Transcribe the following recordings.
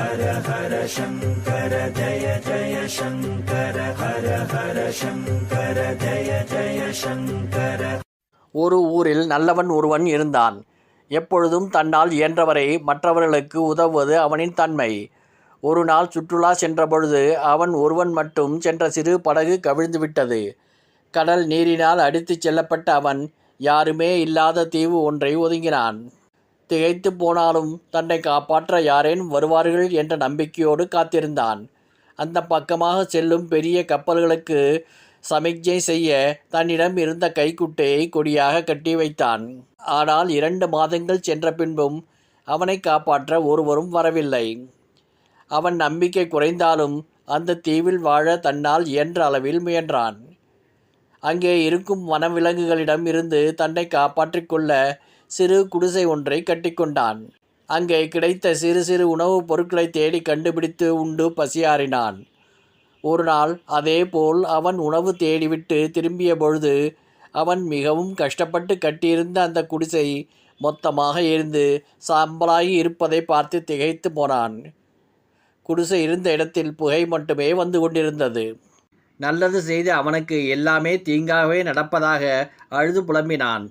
ஹர ஹர சங்கர ஜய ஜய சங்கர ஹர ஹர சங்கர ஜய ஜய சங்கர. ஒரு ஊரில் நல்லவன் ஒருவன் இருந்தான். எப்பொழுதும் தன்னால் இயன்றவரை மற்றவர்களுக்கு உதவுவது அவனின் தன்மை. ஒரு நாள் சுற்றுலா சென்றபொழுது அவன் ஒருவன் மட்டும் சென்ற சிறு படகு கவிழ்ந்து விட்டது கடல் நீரினால் அடித்துச் செல்லப்பட்ட அவன் யாருமே இல்லாத தீவு ஒன்றை ஒதுங்கினான். திகைத்து போனாலும் தன்னை காப்பாற்ற யாரேனும் வருவார்கள் என்ற நம்பிக்கையோடு காத்திருந்தான். அந்த பக்கமாக செல்லும் பெரிய கப்பல்களுக்கு சமிக்ஞை செய்ய தன்னிடம் இருந்த கைக்குட்டையை கொடியாக கட்டி வைத்தான். ஆனால் இரண்டு மாதங்கள் சென்ற பின்பும் அவனை காப்பாற்ற ஒருவரும் வரவில்லை. அவன் நம்பிக்கை குறைந்தாலும் அந்த தீவில் வாழ தன்னால் இயன்ற அளவில் முயன்றான். அங்கே இருக்கும் வனவிலங்குகளிடம் இருந்து தன்னை காப்பாற்றிக் கொள்ள சிறு குடிசை ஒன்றை கட்டிக்கொண்டான். அங்கே கிடைத்த சிறு சிறு உணவுப் பொருட்களை தேடி கண்டுபிடித்து உண்டு பசியாறினான். ஒரு நாள் அதேபோல் அவன் உணவு தேடிவிட்டு திரும்பிய பொழுது அவன் மிகவும் கஷ்டப்பட்டு கட்டியிருந்த அந்த குடிசை மொத்தமாக இருந்து சாம்பலாகி இருப்பதை பார்த்து திகைத்து போனான். குடிசை இருந்த இடத்தில் புகை மட்டுமே வந்து கொண்டிருந்தது. நல்லது செய்து அவனுக்கு எல்லாமே தீங்காகவே நடப்பதாக அழுது புலம்பினான்.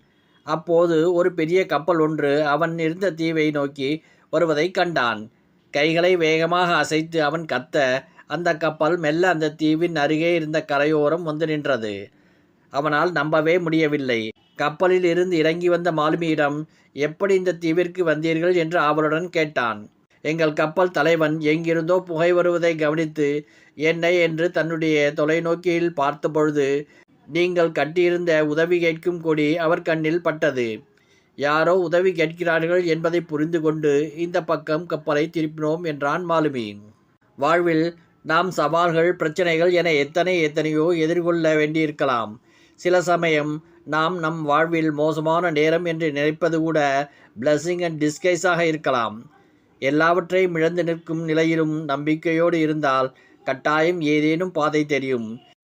அப்போது ஒரு பெரிய கப்பல் ஒன்று அவன் இருந்த தீவை நோக்கி வருவதை கண்டான். கைகளை வேகமாக அசைத்து அவன் கத்த அந்த கப்பல் மெல்ல அந்த தீவின் அருகே இருந்த கரையோரம் வந்து நின்றது. அவனால் நம்பவே முடியவில்லை. கப்பலில் இருந்து இறங்கி வந்த மாலுமியிடம் எப்படி இந்த தீவிற்கு வந்தீர்கள்? என்று ஆவலுடன் கேட்டான். எங்கள் கப்பல் தலைவன் எங்கிருந்தோ புகை வருவதை கவனித்து என்னை என்று தன்னுடைய தொலைநோக்கியில் பார்த்தபொழுது நீங்கள் கட்டியிருந்த உதவி கேட்கும் கொடி அவர் கண்ணில் பட்டது. யாரோ உதவி கேட்கிறார்கள் என்பதை புரிந்து கொண்டு இந்த பக்கம் கப்பலை திருப்பினோம் என்றான் மாலுமி. வாழ்வில் நாம் சவால்கள் பிரச்சனைகள் என எத்தனை எத்தனையோ எதிர்கொள்ள வேண்டியிருக்கலாம். சில சமயம் நாம் நம் வாழ்வில் மோசமான நேரம் என்று நினைப்பது கூட பிளஸ்ஸிங் அண்ட் டிஸ்கைஸாக இருக்கலாம். எல்லாவற்றையும் இழந்து நிற்கும் நிலையிலும் நம்பிக்கையோடு இருந்தால் கட்டாயம் ஏதேனும் பாதை தெரியும்.